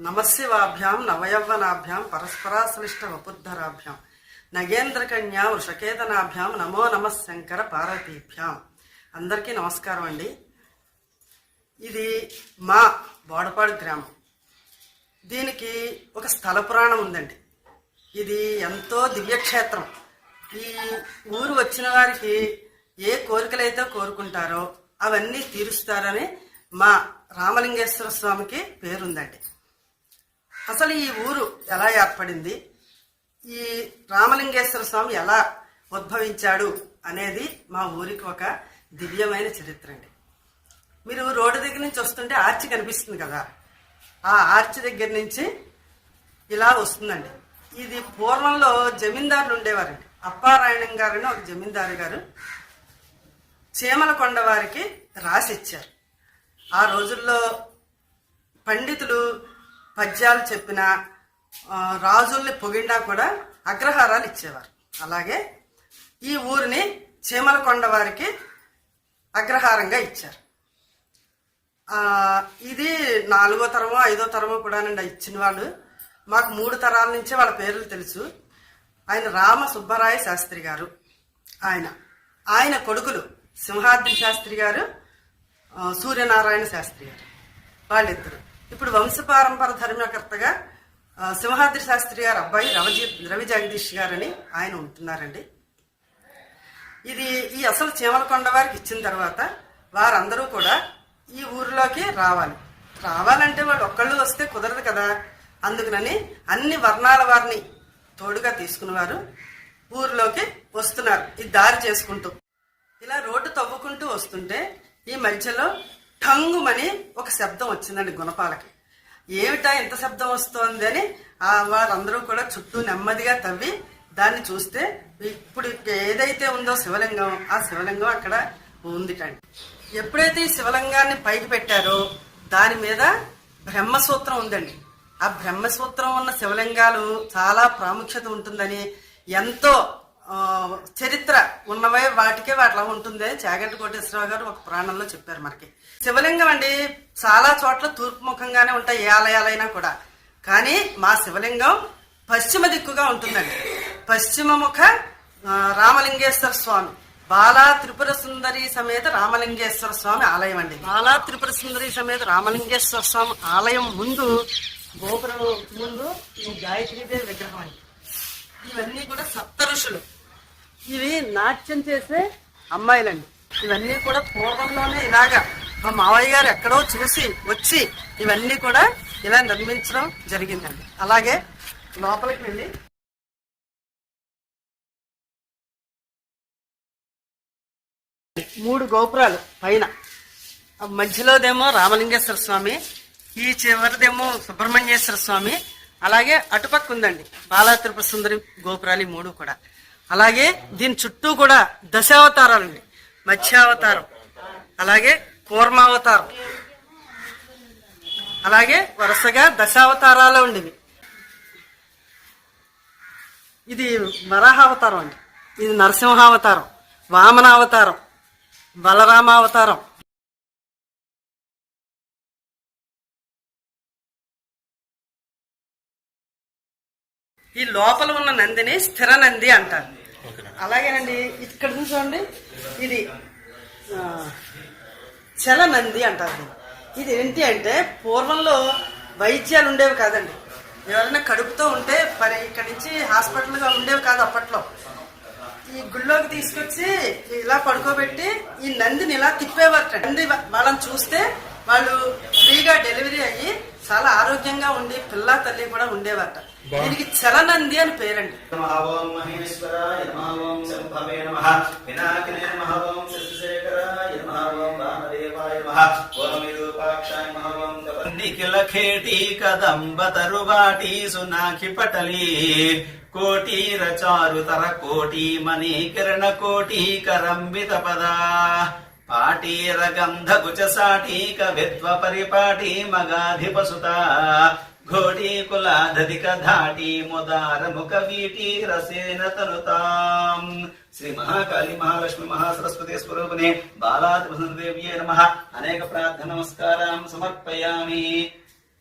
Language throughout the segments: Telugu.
నమశివాభ్యాం నవయవ్వనాభ్యాం పరస్పరాశ్లిష్ట వపుద్ధరాభ్యాం నగేంద్రకన్యా వృషకేతనాభ్యాం నమో నమ శంకర పార్వతీభ్యాం. అందరికీ నమస్కారం అండి. ఇది మా బోడపాడు గ్రామం. దీనికి ఒక స్థల పురాణం ఉందండి. ఇది ఎంతో దివ్యక్షేత్రం. ఈ ఊరు వచ్చిన వారికి ఏ కోరికలైతే కోరుకుంటారో అవన్నీ తీరుస్తారని మా రామలింగేశ్వర స్వామికి పేరుందండి. అసలు ఈ ఊరు ఎలా ఏర్పడింది? ఈ రామలింగేశ్వర స్వామి ఎలా ఉద్భవించాడు అనేది మా ఊరికి ఒక దివ్యమైన చరిత్ర అండి. మీరు రోడ్డు దగ్గర నుంచి వస్తుంటే ఆర్చి కనిపిస్తుంది కదా. ఆ ఆర్చి దగ్గర నుంచి ఇలా వస్తుందండి. ఇది పూర్వంలో జమీందారులు ఉండేవారండి. అప్పారాయణం గారని ఒక జమీందారు గారు చీమల కొండ వారికి రాసి ఇచ్చారు ఆ రోజుల్లో పండితులు పద్యాలు చెప్పిన రాజుల్ని పొగిడినా కూడా అగ్రహారాలు ఇచ్చేవారు. అలాగే ఈ ఊరిని చీమలకొండ వారికి అగ్రహారంగా ఇచ్చారు. ఇది నాలుగో తరమో ఐదో తరమో కూడానండి ఇచ్చిన వాళ్ళు. మాకు మూడు తరాల నుంచే వాళ్ళ పేర్లు తెలుసు. ఆయన రామ సుబ్బరాయ శాస్త్రి గారు. ఆయన ఆయన కొడుకులు సింహాద్రి శాస్త్రి గారు సూర్యనారాయణ శాస్త్రి గారు. వాళ్ళిద్దరు. ఇప్పుడు వంశపారంపర ధర్మకర్తగా సింహాద్రి శాస్త్రి గారు అబ్బాయి రవజీ రవి జగదీష్ గారని ఆయన ఉంటున్నారండి. ఇది ఈ అసలు చీమలకొండ వారికి ఇచ్చిన తర్వాత వారందరూ కూడా ఈ ఊరిలోకి రావాలి. రావాలంటే వాళ్ళు ఒక్కళ్ళు వస్తే కుదరదు కదా. అందుకనని అన్ని వర్ణాల వారిని తోడుగా తీసుకునేవారు ఊరిలోకి వస్తున్నారు. ఈ దారి చేసుకుంటూ. ఇలా రోడ్డు తవ్వుకుంటూ వస్తుంటే ఈ మధ్యలో ఠంగుమని ఒక శబ్దం వచ్చిందండి గుణపాలకి. ఏమిటా ఇంత శబ్దం వస్తోంది అని ఆ వారందరూ కూడా చుట్టూ నెమ్మదిగా తవ్వి దాన్ని చూస్తే ఇప్పుడు ఏదైతే ఉందో శివలింగం ఆ శివలింగం అక్కడ ఉందిటండి. ఎప్పుడైతే ఈ శివలింగాన్ని పైకి పెట్టారో దాని మీద బ్రహ్మసూత్రం ఉందండి. ఆ బ్రహ్మసూత్రం ఉన్న శివలింగాలు చాలా ప్రాముఖ్యత ఉంటుందని ఎంతో చరిత్ర ఉన్నవే వాటికే అట్లా ఉంటుంది. చాగంటి కోటేశ్వరరావు గారు ఒక పురాణంలో చెప్పారు మనకి. శివలింగం అండి చాలా చోట్ల తూర్పు ముఖంగానే ఉంటాయి ఏ ఆలయాలైనా కూడా. కానీ మా శివలింగం పశ్చిమ దిక్కుగా ఉంటుందండి. పశ్చిమ ముఖ రామలింగేశ్వర స్వామి. బాలా త్రిపుర సుందరి సమేత రామలింగేశ్వర స్వామి ఆలయం అండి బాలా త్రిపుర సుందరి సమేత రామలింగేశ్వర స్వామి ఆలయం ముందు గోపురం ముందు ఈ గాయత్రీదేవి విగ్రహం అండి. ఇవన్నీ కూడా సప్త ఋషులు. నాట్యం చేసే అమ్మాయిలండి. ఇవన్నీ కూడా పూర్వంలోనే ఇలాగా మా మావయ్య గారు ఎక్కడో చూసి వచ్చి ఇవన్నీ కూడా ఇలా నిర్మించడం జరిగిందండి. అలాగే లోపలికి వెళ్ళి మూడు గోపురాలు పైన. మధ్యలోదేమో రామలింగేశ్వర స్వామి ఈ చివరిదేమో సుబ్రహ్మణ్యేశ్వర స్వామి అలాగే అటుపక్క ఉందండి బాలా త్రిపుర సుందరి గోపురాలు మూడు కూడా. అలాగే దీని చుట్టూ కూడా దశావతారాలు ఉన్నాయి. మత్స్యావతారం అలాగే కూర్మావతారం అలాగే వరుసగా దశావతారాలు ఉండేవి. ఇది వరాహావతారం అండి. ఇది నరసింహావతారం వామనావతారం బలరామావతారం ఈ లోపల ఉన్న నందిని స్థిర నంది అంటారు. అలాగేనండి ఇక్కడ చూడండి. ఇది చల నంది అంటారు. ఇది ఏంటి అంటే పూర్వంలో వైద్యాలు ఉండేవి కాదండి. ఎవరైనా కడుపుతో ఉంటే మరి ఇక్కడి నుంచి హాస్పిటల్గా ఉండేవి కాదు అప్పట్లో. ఈ గుళ్ళోకి తీసుకొచ్చి ఇలా పడుకోబెట్టి ఈ నందిని ఇలా తిప్పేవారట. నంది వాళ్ళని చూస్తే వాళ్ళు ఫ్రీగా డెలివరీ అయ్యి చాలా ఆరోగ్యంగా ఉండి పిల్ల తల్లి కూడా ఉండేవారట. దీనికి చలనంది అని పేరండి. మహేశ్వరాయ నమః నమః వినాయకనే శశిశేఖరాయ నమః ఓం విరూపాక్షాయ నిఖిల ఖేటి కదంబ తరువాటి సునాఖి పటలి చారుతర కోటి మణి కిరణ కోటి కరంబిత పదా పాటీర గంధ కుచ సాటి కవిత్వ పరిపాటి మగాధిపసుత ఘోటీ కులాధధిక ధాటి ముదార ముఖ వీటి రసేన తనుతాం శ్రీ మహాకాళి మహాలక్ష్మి మహాసరస్వతి స్వరూపిణి బాలాది నమ. అనేక ప్రార్థన నమస్కారం సమర్పయామి.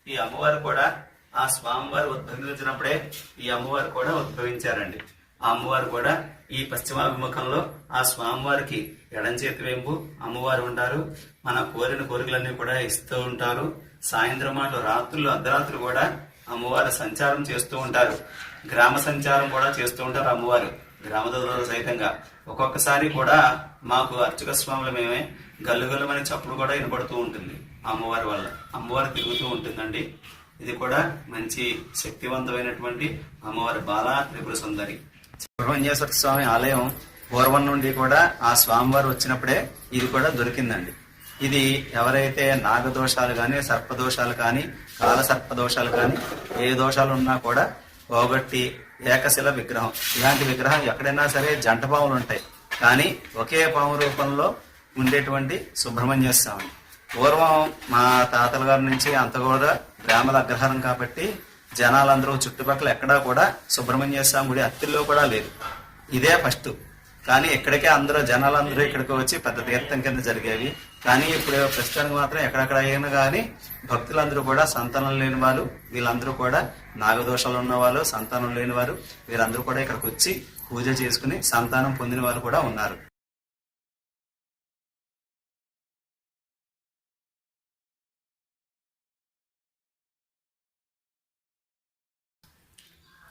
ఈ అమ్మవారు కూడా ఆ స్వామివారు ఉద్భవించినప్పుడే ఈ అమ్మవారు కూడా ఉద్భవించారండి. ఆ అమ్మవారు కూడా ఈ పశ్చిమాభిముఖంలో ఆ స్వామివారికి ఎడంచేతి వేంపు అమ్మవారు ఉంటారు. మన కోరిన కోరికలన్నీ కూడా ఇస్తూ ఉంటారు. సాయంత్రం మాటలు రాత్రులు అర్ధరాత్రులు కూడా అమ్మవారు సంచారం చేస్తూ ఉంటారు. గ్రామ సంచారం కూడా చేస్తూ ఉంటారు అమ్మవారు గ్రామదూరంలో సైతంగా. ఒక్కొక్కసారి కూడా మాకు అర్చక స్వాములు మేమే గల్లుగల్లుమని చప్పుడు కూడా వినపడుతూ ఉంటుంది అమ్మవారి వల్ల. అమ్మవారు తిరుగుతూ ఉంటుందండి. ఇది కూడా మంచి శక్తివంతమైనటువంటి అమ్మవారి బాల త్రిపుర సుందరి. సుబ్రహ్మణ్యేశ్వర స్వామి ఆలయం పూర్వం నుండి కూడా ఆ స్వామివారు వచ్చినప్పుడే ఇది కూడా దొరికిందండి. ఇది ఎవరైతే నాగదోషాలు కానీ సర్పదోషాలు కానీ కాల సర్పదోషాలు కానీ ఏ దోషాలు ఉన్నా కూడా పోగొట్టి ఏకశిల విగ్రహం. ఇలాంటి విగ్రహం ఎక్కడైనా సరే జంట పాములు ఉంటాయి. కానీ ఒకే పాము రూపంలో ఉండేటువంటి సుబ్రహ్మణ్య స్వామి. పూర్వం మా తాతల గారి నుంచి అంత కూడా గ్రామాల అగ్రహారం కాబట్టి జనాలందరూ చుట్టుపక్కల ఎక్కడా కూడా సుబ్రహ్మణ్య స్వామి గుడి అత్తిల్లో కూడా లేదు. ఇదే ఫస్ట్. కానీ ఇక్కడికే అందరూ జనాలందరూ ఇక్కడికి వచ్చి పెద్ద తీర్థం కింద జరిగేవి. కానీ ఇప్పుడు ప్రస్తుతానికి మాత్రం ఎక్కడెక్కడ అయినా కానీ భక్తులందరూ కూడా సంతానం లేని వాళ్ళు వీళ్ళందరూ కూడా నాగదోషాలు ఉన్న వాళ్ళు సంతానం లేని వారు వీరందరూ కూడా ఇక్కడికి వచ్చి పూజ చేసుకుని సంతానం పొందిన వారు కూడా ఉన్నారు.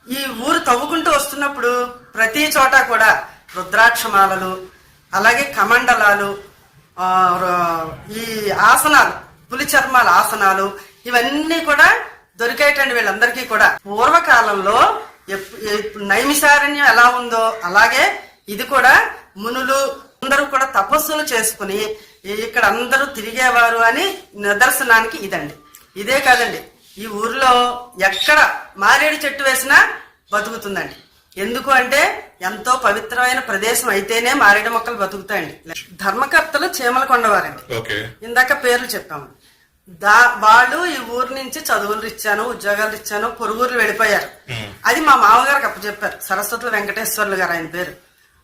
ఈ ఊరు తవ్వుకుంటూ వస్తున్నప్పుడు ప్రతి చోట కూడా రుద్రాక్షమాలలు అలాగే కమండలాలు ఈ ఆసనాలు పులి చర్మాల ఆసనాలు ఇవన్నీ కూడా దొరికేటండి వీళ్ళందరికీ కూడా. పూర్వకాలంలో నైమిషారణ్యం ఎలా ఉందో అలాగే ఇది కూడా మునులు అందరూ కూడా తపస్సులు చేసుకుని ఇక్కడ అందరూ తిరిగేవారు అని నిదర్శనానికి ఇదండి. ఇదే కాదండి. ఈ ఊర్లో ఎక్కడ మారేడు చెట్టు వేసినా బతుకుతుందండి. ఎందుకు అంటే ఎంతో పవిత్రమైన ప్రదేశం అయితేనే మారేడు మొక్కలు బతుకుతాయండి. ధర్మకర్తలు చీమల కొండవారండి. ఇందాక పేర్లు చెప్పాము. దా వాళ్ళు ఈ ఊరు నుంచి చదువులు ఇచ్చాను ఉద్యోగాలు ఇచ్చాను పొరుగురు వెళ్ళిపోయారు. అది మా మామగారికి అప్పచెప్పారు. సరస్వతుల వెంకటేశ్వర్లు గారు ఆయన పేరు.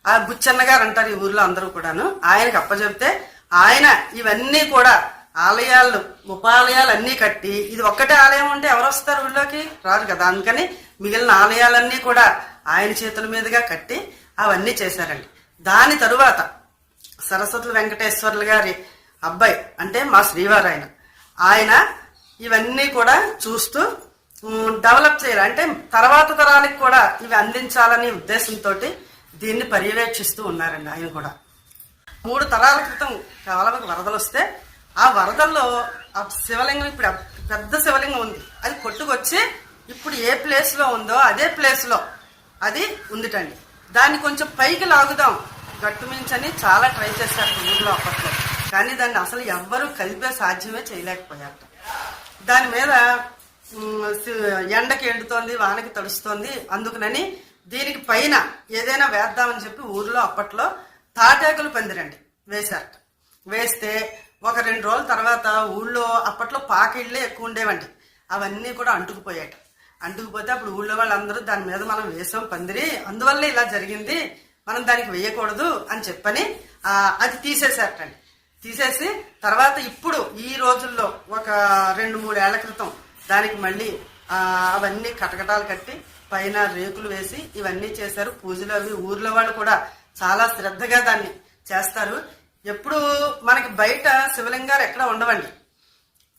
ఆ బుచ్చన్న గారు అంటారు ఈ ఊర్లో అందరూ కూడాను. ఆయనకి అప్పచెప్తే ఆయన ఇవన్నీ కూడా ఆలయాలు ఉపాలయాలు అన్నీ కట్టి ఇది ఒక్కటే ఆలయం ఉంటే ఎవరు వస్తారు ఊళ్ళోకి? రారు కదా. అందుకని మిగిలిన ఆలయాలన్నీ కూడా ఆయన చేతుల మీదుగా కట్టి అవన్నీ చేశారండి. దాని తరువాత సరస్వతి వెంకటేశ్వర్లు గారి అబ్బాయి అంటే మా శ్రీవారు ఆయన ఆయన ఇవన్నీ కూడా చూస్తూ డెవలప్ చేయాలి. అంటే తర్వాత తరానికి కూడా ఇవి అందించాలనే ఉద్దేశంతో దీన్ని పర్యవేక్షిస్తూ ఉన్నారండి ఆయన కూడా. మూడు తరాల క్రితం కాలంకి వరదలు వస్తే ఆ వరదల్లో ఆ శివలింగం ఇప్పుడు పెద్ద శివలింగం ఉంది. అది కొట్టుకొచ్చి ఇప్పుడు ఏ ప్లేస్లో ఉందో అదే ప్లేస్లో అది ఉందిటండి. దాన్ని కొంచెం పైకి లాగుదాం. గట్టుమించని చాలా ట్రై చేశారు ఊళ్ళో అప్పట్లో. కానీ దాన్ని అసలు ఎవ్వరూ కలిపే సాధ్యమే చేయలేకపోయారు దాని మీద ఎండకి ఎండుతోంది వానకి తడుస్తోంది అందుకునని దీనికి పైన ఏదైనా వేద్దామని చెప్పి ఊర్లో అప్పట్లో తాటాకులు పందిరండి వేశారట. వేస్తే ఒక రెండు రోజుల తర్వాత ఊళ్ళో అప్పట్లో పాకిళ్ళే ఎక్కువ ఉండేవండి. అవన్నీ కూడా అంటుకుపోయాట అంటుకుపోతే అప్పుడు ఊళ్ళో వాళ్ళందరూ దాని మీద మనం వేసాం పందిరి. అందువల్ల ఇలా జరిగింది. మనం దానికి వేయకూడదు అని చెప్పని అది తీసేసారటండి తీసేసి తర్వాత ఇప్పుడు ఈ రోజుల్లో ఒక రెండు మూడేళ్ళ క్రితం దానికి మళ్ళీ అవన్నీ కటకటాలు కట్టి పైన రేకులు వేసి ఇవన్నీ చేశారు. పూజలు అవి ఊర్లో వాళ్ళు కూడా చాలా శ్రద్ధగా దాన్ని చేస్తారు. ఎప్పుడు మనకి బయట శివలింగాలు ఎక్కడ ఉండవండి.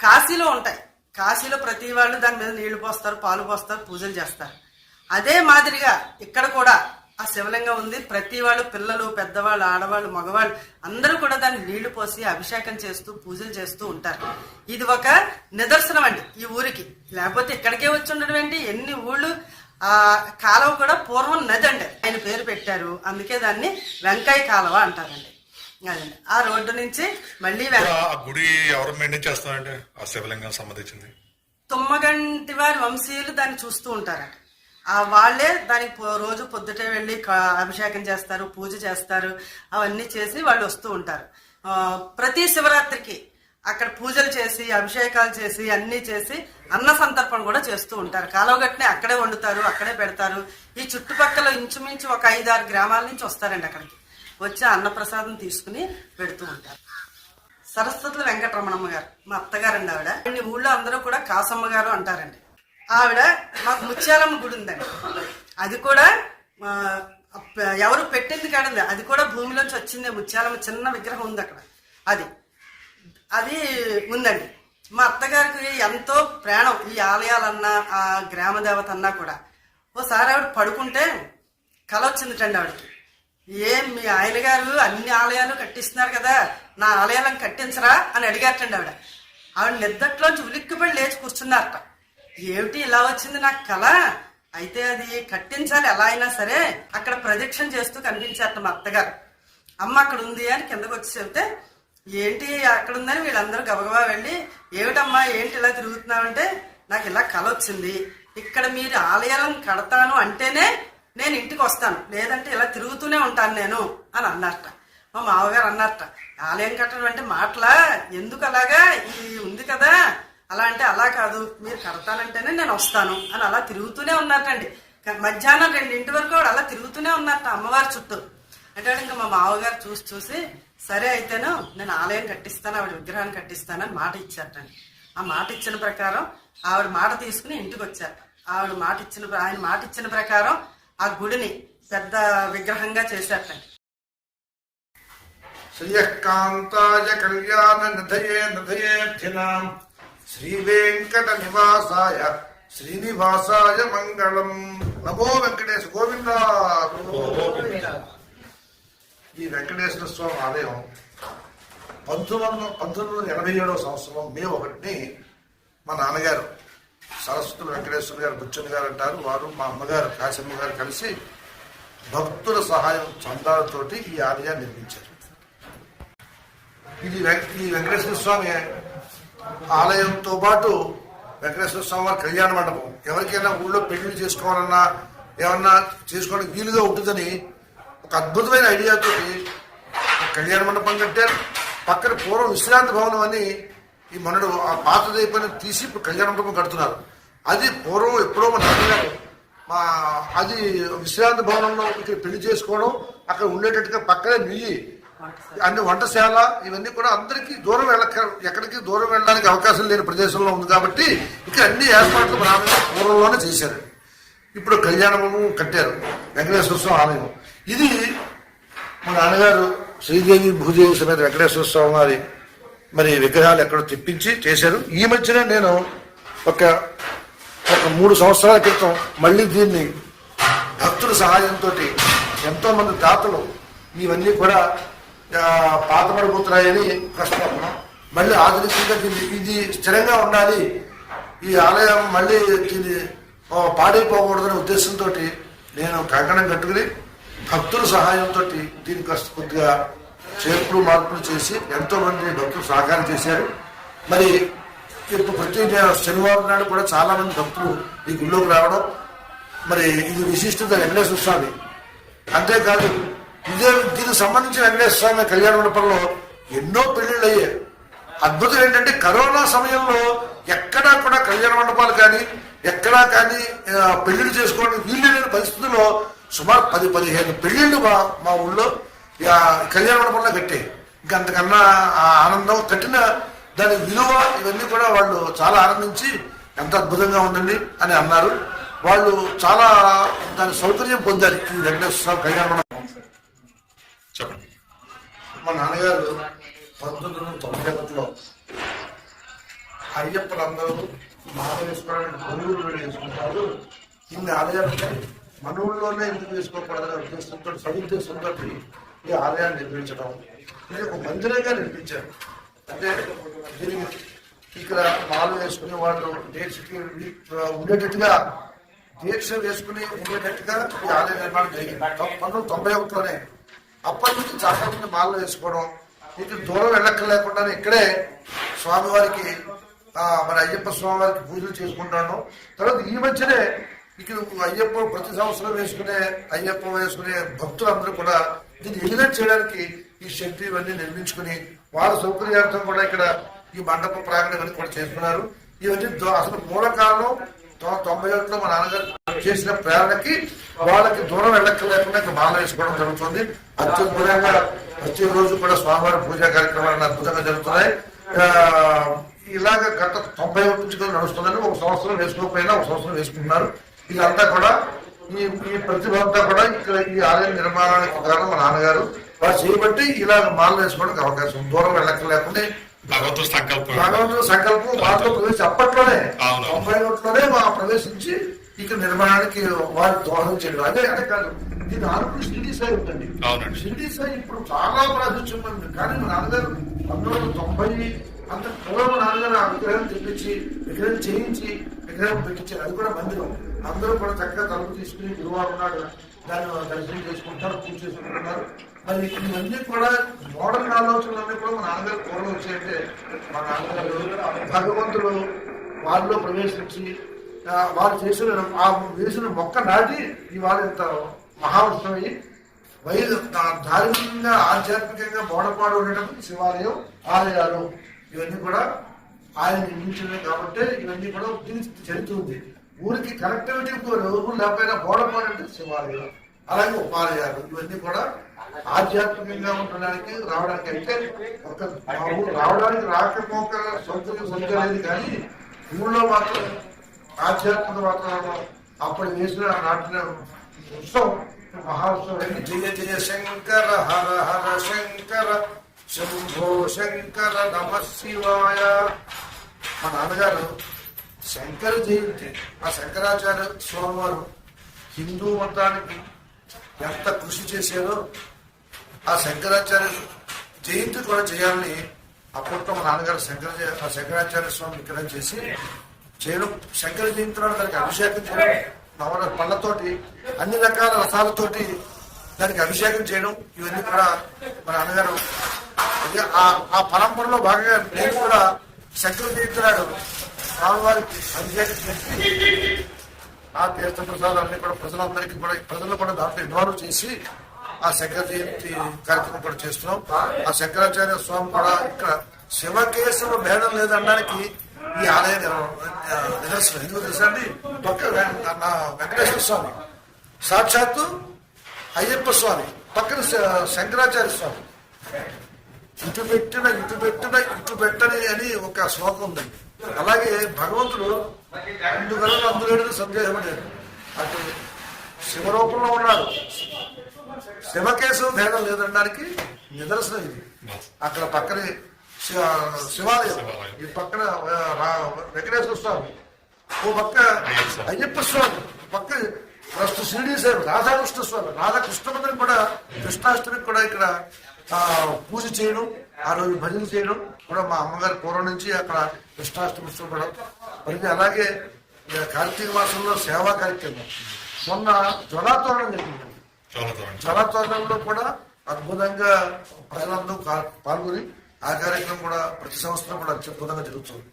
కాశీలో ఉంటాయి. కాశీలో ప్రతి వాళ్ళు దాని మీద నీళ్ళు పోస్తారు పాలు పోస్తారు పూజలు చేస్తారు. అదే మాదిరిగా ఇక్కడ కూడా ఆ శివలింగం ఉంది. ప్రతి వాళ్ళు పిల్లలు పెద్దవాళ్ళు ఆడవాళ్ళు మగవాళ్ళు అందరూ కూడా దాన్ని నీళ్ళు పోసి అభిషేకం చేస్తూ పూజలు చేస్తూ ఉంటారు. ఇది ఒక నిదర్శనం అండి ఈ ఊరికి. లేకపోతే ఇక్కడికే వచ్చి ఉండడం ఏంటి? ఎన్ని ఊళ్ళు ఆ కాలువ కూడా పూర్వం నది అండి. ఆయన పేరు పెట్టారు. అందుకే దాన్ని వెంకాయ కాలువ అంటారండి. అదండి. ఆ రోడ్డు నుంచి మళ్ళీ ఆ గుడి ఎవరు మెయింటైన్ చేస్తారంటే ఆ శివలింగం సంబంధించింది. తుమ్మగంటి వారి వంశీయులు దాన్ని చూస్తూ ఉంటారట. ఆ వాళ్ళే దానికి పో- రోజు పొద్దుటే వెళ్ళి క- అభిషేకం చేస్తారు పూజ చేస్తారు అవన్నీ చేసి వాళ్ళు వస్తూ ఉంటారు. ఆ, ప్రతి శివరాత్రికి అక్కడ పూజలు చేసి అభిషేకాలు చేసి అన్నీ చేసి అన్న సంతర్పణ కూడా చేస్తూ ఉంటారు. కాలువగట్టినే అక్కడే వండుతారు అక్కడే పెడతారు. ఈ చుట్టుపక్కల ఇంచుమించు ఒక ఐదారు గ్రామాల నుంచి వస్తారండి అక్కడికి. వచ్చి అన్నప్రసాదం తీసుకుని పెడుతూ ఉంటారు. సరస్వతుల వెంకటరమణమ్మ గారు మా అత్తగారండి ఆవిడ. ఈ ఊళ్ళో అందరూ కూడా కాసమ్మ గారు అంటారండి. ఆవిడ మాకు ముత్యాలమ్మ గుడి ఉందండి. అది కూడా ఎవరు పెట్టింది కాదండి. అది కూడా భూమిలోంచి వచ్చింది. ముత్యాలమ్మ చిన్న విగ్రహం ఉంది అక్కడ. అది అది ఉందండి. మా అత్తగారికి ఎంతో ప్రాణం ఈ ఆలయాలన్నా ఆ గ్రామ దేవత అన్నా కూడా. ఓసారి ఆవిడ పడుకుంటే కల వచ్చిందిటండి ఆవిడకి. ఏం మీ ఆయన గారు అన్ని ఆలయాలు కట్టిస్తున్నారు కదా నా ఆలయాలను కట్టించరా అని అడిగారటండి ఆవిడ. ఆవిడ నిద్దట్లోంచి ఉలిక్కిపడి లేచి కూర్చున్నారట. ఏమిటి ఇలా వచ్చింది నాకు కళ? అయితే అది కట్టించాలి ఎలా అయినా సరే అక్కడ ప్రదక్షిణ చేస్తూ కనిపించారట మా అత్తగారు. అమ్మ అక్కడ ఉంది అని కిందకు వచ్చి చెబితే ఏంటి అక్కడ ఉందని వీళ్ళందరూ గబగబా వెళ్ళి ఏమిటమ్మా ఏంటి ఇలా తిరుగుతున్నామంటే నాకు ఇలా కళ వచ్చింది. ఇక్కడ మీరు ఆలయాలను కడతాను అంటేనే నేను ఇంటికి వస్తాను. లేదంటే ఇలా తిరుగుతూనే ఉంటాను నేను అని అన్నట్ట మా మామగారు అన్నట్ట ఆలయం కట్టడం అంటే మాటలా? ఎందుకు అలాగా? ఇది ఉంది కదా. అలా అంటే అలా కాదు. మీరు కడతానంటేనే నేను వస్తాను. అని అలా తిరుగుతూనే ఉన్నట్టండి మధ్యాహ్నం రెండింటి వరకు కూడా అలా తిరుగుతూనే ఉన్నట్ట అమ్మవారి చుట్టూ. అంటే ఇంకా మా మామగారు చూసి చూసి సరే అయితేను నేను ఆలయం కట్టిస్తాను ఆవిడ విగ్రహాన్ని కట్టిస్తానని మాట ఇచ్చారటండి. ఆ మాట ఇచ్చిన ప్రకారం ఆవిడ మాట తీసుకుని ఇంటికి వచ్చారు ఆవిడ మాట ఇచ్చిన ప్ర- ఆయన మాట ఇచ్చిన ప్రకారం ఆ గుడిని పెద్ద విగ్రహంగా చేశారటండి శ్రియకాంతాయ కళ్యాణ నిధయే నిధయేర్థినాం శ్రీ వెంకట నివాసాయ శ్రీనివాసాయ మంగళం. నమో వెంకటేశ గోవింద. ఈ వెంకటేశ్వర స్వామి ఆలయం పంతొమ్మిది వందల పంతొమ్మిది వందల ఎనభై ఏడవ సంవత్సరం మే ఒకటిని మా నాన్నగారు సరస్వతి వెంకటేశ్వర గారు బుచ్చన్ గారు అంటారు వారు మా అమ్మగారు కాశమ్మ గారు కలిసి భక్తుల సహాయం చందాలతోటి ఈ ఆలయాన్ని నిర్మించారు. ఇది ఈ వెంకటేశ్వర స్వామి ఆలయంతో పాటు వెంకటేశ్వర స్వామి వారి కళ్యాణ మండపం. ఎవరికైనా ఊళ్ళో పెళ్ళి చేసుకోవాలన్నా ఏమన్నా చేసుకోవడానికి వీలుగా ఉంటుందని ఒక అద్భుతమైన ఐడియాతో కళ్యాణ మండపం కట్టారు. పక్కన పూర్వం విశ్రాంతి భవనం అని ఈ మొన్నడు ఆ పాత దీపాన్ని తీసి ఇప్పుడు కడుతున్నారు. అది పూర్వం ఎప్పుడో మన మా అది విశ్రాంతి భవనంలో ఇక్కడ పెళ్ళి చేసుకోవడం అక్కడ ఉండేటట్టుగా పక్కనే నుయ్యి అన్ని వంటశాల ఇవన్నీ కూడా అందరికీ దూరం వెళ్ళక ఎక్కడికి దూరం వెళ్ళడానికి అవకాశం లేని ప్రదేశంలో ఉంది కాబట్టి ఇక్కడ అన్ని ఏర్పాట్లు రామయ్య పూర్వంలోనే చేశారు. ఇప్పుడు కళ్యాణము కట్టారు వెంకటేశ్వర స్వామి ఆలయం. ఇది మా నాన్నగారు శ్రీదేవి భూదేవి సమేత వెంకటేశ్వర స్వామి వారి మరి విగ్రహాలు ఎక్కడో తెప్పించి చేశారు. ఈ మధ్యన నేను ఒక ఒక మూడు సంవత్సరాల క్రితం మళ్ళీ దీన్ని భక్తుల సహాయంతో ఎంతో మంది దాతలు ఇవన్నీ కూడా ఆ, పాతపడిపోతున్నాయని కష్టపడుతున్నాం మళ్ళీ ఆధునికంగా దీన్ని ఇది స్థిరంగా ఉండాలి. ఈ ఆలయం మళ్ళీ దీన్ని పాడైపోకూడదనే ఉద్దేశంతో నేను కంకణం కట్టుకుని భక్తుల సహాయంతో దీనికి కొద్దిగా చేర్పులు మార్పులు చేసి ఎంతో మంది భక్తులు సహకారం చేశారు. మరి ఇప్పుడు ప్రతి శనివారం నాడు కూడా చాలా మంది భక్తులు ఈ గుళ్ళోకి రావడం మరి ఇది విశిష్టత వెంకటేశ్వర స్వామి. అంతేకాదు ఇదే దీనికి సంబంధించిన వెంకటేశ్వర స్వామి కళ్యాణ మండపంలో ఎన్నో పెళ్ళిళ్ళు అయ్యాయి. అద్భుతం ఏంటంటే కరోనా సమయంలో ఎక్కడా కూడా కళ్యాణ మండపాలు కానీ ఎక్కడా కానీ పెళ్ళిళ్ళు చేసుకోవడానికి వీలు లేని పరిస్థితుల్లో సుమారు పది పదిహేను పెళ్ళిళ్ళు మా మా ఊళ్ళో ఇక కళ్యాణ మండపంలో కట్టాయి ఇంకా అంతకన్నా ఆ ఆనందం కట్టిన దాని విలువ ఇవన్నీ కూడా వాళ్ళు చాలా ఆనందించి ఎంత అద్భుతంగా ఉందండి అని అన్నారు. వాళ్ళు చాలా దాని సౌకర్యం పొందారు ఈ వెంకటేశ్వర స్వామి కళ్యాణ మండపం. చెప్పండి. మా నాన్నగారు పంతొమ్మిది వందల తొంభై ఒకటిలో అయ్యప్పలందరూ మాల వేసుకోవడానికి కొనుగోలు వేసుకుంటారు. ఇన్ని ఆలయాలు మన ఊళ్ళోనే ఎందుకు వేసుకోకూడదనే ఉద్దేశంతో సదుద్దేశంతో ఈ ఆలయాన్ని నిర్మించడం. ఇది ఒక మందిరంగా నిర్మించారు. అంటే దీనికి ఇక్కడ మాలు వేసుకునే వాళ్ళు దీక్షకి ఉండేటట్టుగా దీక్ష వేసుకుని ఉండేటట్టుగా ఈ ఆలయ నిర్మాణం జరిగింది. పంతొమ్మిది తొంభై ఒకటిలోనే అప్పటి నుంచి చాలా మంది మాలలు వేసుకోవడం ఇది దూరం వెళ్ళక్కర్లేకుండానే ఇక్కడే స్వామివారికి మన అయ్యప్ప స్వామివారికి పూజలు చేసుకుంటాను. తర్వాత ఈ మధ్యనే ఇక్కడ అయ్యప్ప ప్రతి సంవత్సరం వేసుకునే అయ్యప్ప వేసుకునే భక్తులందరూ కూడా దీన్ని ఎలివేట్ చేయడానికి ఈ శక్తి ఇవన్నీ నిర్మించుకుని వాళ్ళ సౌకర్యార్థం కూడా ఇక్కడ ఈ మండప ప్రాంగణం ఇవన్నీ కూడా చేసుకున్నారు ఇవన్నీ అసలు మూల తొంభై ఒకటిలో మా నాన్నగారు చేసిన ప్రేరణకి వాళ్ళకి దూరం వెళ్ళక్కర్లేకుండా ఇక్కడ మాల వేసుకోవడం జరుగుతుంది. అత్యద్భుతంగా ప్రతి రోజు కూడా స్వామివారి పూజా కార్యక్రమాలు అద్భుతంగా జరుగుతున్నాయి. ఇలాగ గత తొంభై ఒకటి నుంచి కూడా నడుస్తుందని ఒక సంవత్సరం వేసుకోకపోయినా ఒక సంవత్సరం వేసుకుంటున్నారు. ఇదంతా కూడా ఈ ఈ ప్రతిభ అంతా కూడా ఇక్కడ ఈ ఆలయ నిర్మాణానికి కారణం మా నాన్నగారు. వారు చేయబట్టి ఇలాగ మాల వేసుకోవడానికి అవకాశం. దూరం వెళ్ళక్కర్లేకుండా భగవంతుడు సంకల్పం. భగవంతుడు సంకల్పం వారితో ప్రవేశం అప్పట్లోనే. తొంభై ఒకటిలోనే మా ప్రవేశించి ఇక్కడ నిర్మాణానికి వారి దోహదం చేయడం. అదే అంటే కాదు దీని ఆరుకుని షిరిడి సాయి ఉందండి. షిరిడి సాయి ఇప్పుడు చాలా ప్రాచుర్యం ఉంది. కానీ మా నాన్నగారు పంతొమ్మిది వందల తొంభై అంత పూర్వం నాన్నగారు ఆ విగ్రహం తెప్పించి విగ్రహం చేయించి విగ్రహం పెట్టించారు. అది కూడా మందిరం. అందరూ కూడా చక్కగా తలుపు తీసుకుని గురువారం నాడు దాన్ని దర్శనం చేసుకుంటారు పూజ చేసుకుంటున్నారు. మరి ఇవన్నీ కూడా మోడర్న్ ఆలోచనలన్నీ కూడా మా నాన్నగారు పూర్వం వచ్చాయంటే మా నాన్నగారు భగవంతుడు వారిలో ప్రవేశించి వారు చేసిన ఆ వేసిన మొక్క నాటి ఇవాళ ఇంత మహావృక్షమయ్యి వై దా- ధార్మికంగా ఆధ్యాత్మికంగా బోడపాడు ఉండేటప్పుడు శివాలయం ఆలయాలు ఇవన్నీ కూడా ఆయన నిర్మించినవి కాబట్టి ఇవన్నీ కూడా దీనికి చరిత్ర ఉంది. ఊరికి కనెక్టివిటీ ఊరు లేకపోయినా బోడపాడు శివాలయం అలాగే ఉపాలయాలు ఇవన్నీ కూడా ఆధ్యాత్మికంగా ఉండడానికి రావడానికి అయితే ఒక రావడానికి రాకపోక సౌకర్యం సరిగ్గా కానీ ఊళ్ళో మాత్రం ఆధ్యాత్మిక వాతావరణం అప్పుడు వేసిన నాటిన ఉత్సవం మహాత్సవం జయ జయ శంకర హర హర శంకర శంభో శంకర నమ శివాయ. మా నాన్నగారు శంకర జయంతి. ఆ శంకరాచార్య స్వామివారు హిందూ మతానికి ఎంత కృషి చేశారో ఆ శంకరాచార్య జయంతి కూడా చేయాలని అప్పట్లో మా నాన్నగారు శంకర ఆ శంకరాచార్య స్వామి విగ్రహం చేసి చేయడం శంకర జయంతి నాడు దానికి అభిషేకం చేయడం నవర పళ్ళతోటి అన్ని రకాల రసాలతోటి దానికి అభిషేకం చేయడం ఇవన్నీ కూడా మా నాన్నగారు ఆ- ఆ పరంపరలో భాగంగా నేను కూడా శంకర జయంతి నాడు స్వామివారికి అభిషేకం ఆ తీర్థ ప్రసాదాన్ని కూడా ప్రజలందరికీ కూడా ప్రజలు కూడా దాంట్లో ఇన్వాల్వ్ చేసి ఆ శంకర జయంతి కార్యక్రమం కూడా చేస్తున్నాం. ఆ శంకరాచార్య స్వామి కూడా ఇక్కడ శివకేశవ భేదం లేదనడానికి ఈ ఆలయ నిదర్శనం. ఎందుకు తెలుసా అండి? పక్క నా వెంకటేశ్వర స్వామి. సాక్షాత్తు అయ్యప్ప స్వామి. పక్కన శ- శంకరాచార్య స్వామి. ఇటు పెట్టిన ఇటు పెట్టిన ఇటు పెట్టని అని ఒక శ్లోకం ఉందండి అలాగే భగవంతుడు అందువల్ల అందులో లేదు. అటు శివరూపంలో ఉన్నాడు. శివకేశవ భేదం లేదనడానికి నిదర్శనం ఇది. అక్కడ పక్కనే శివ- శివాలయం. ఈ పక్కన వెంకటేశ్వర స్వామి. ఓ పక్క అయ్యప్ప స్వామి. పక్క ప్రస్తుత షిరిడి సేవ రాధాకృష్ణ స్వామి. రాధాకృష్ణ కూడా కృష్ణాష్టమికి కూడా ఇక్కడ పూజ చేయడం ఆ రోజు భజన చేయడం కూడా మా అమ్మగారి పూర్వం నుంచి అక్కడ కృష్ణాష్టమి కూడా మరి అలాగే కార్తీక మాసంలో సేవా కార్యక్రమం. మొన్న జ్వలాతోరణం జరిగింది. జలతోరణంలో కూడా అద్భుతంగా ప్రజలందరూ పాల్గొని ఆ కార్యక్రమం కూడా ప్రతి సంవత్సరం కూడా అత్యద్భుతంగా జరుగుతుంది.